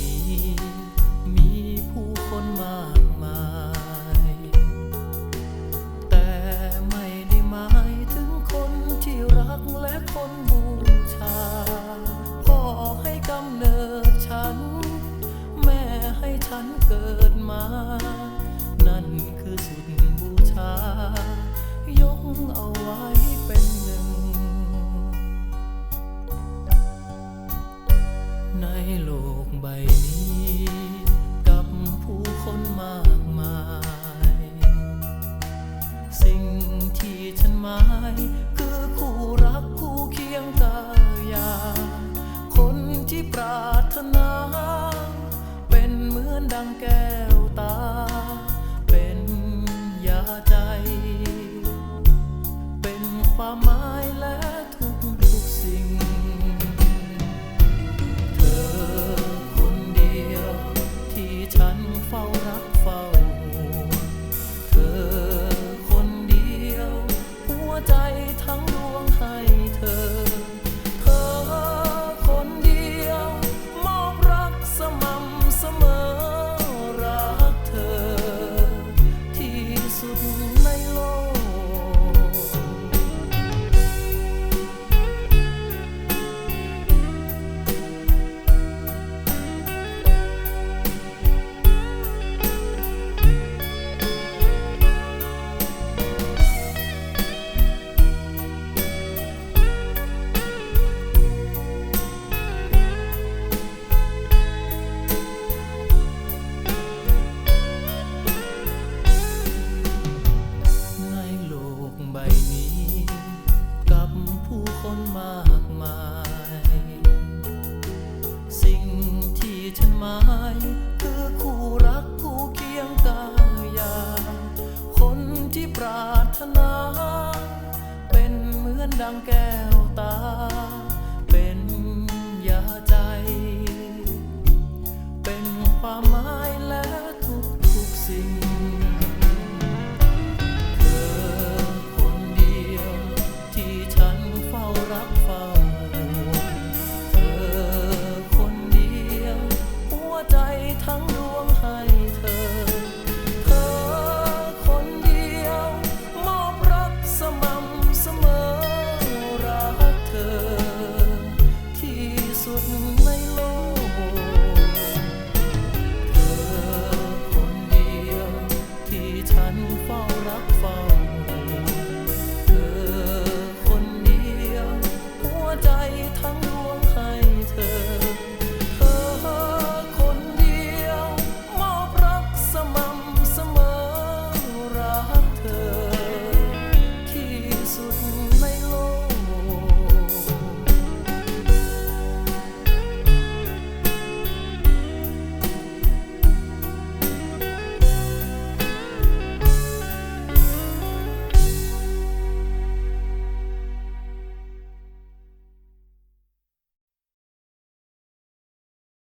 นี้ มีผู้คนมากมาย แต่ไม่ได้หมายถึงคนที่รักและคน ใบนี้กับผู้คนมากมาย สิ่งที่ฉันหมายคือคู่รักคู่เคียงกายา คนที่ปรารถนา เป็นเหมือนดังแก บนี้ กับผู้คนมากมาย สิ่งที่ฉันหมายคือคู่รักคู่เคียงกายา คนที่ปรารถนา เป็นเหมือนดังแก้วตา 疼。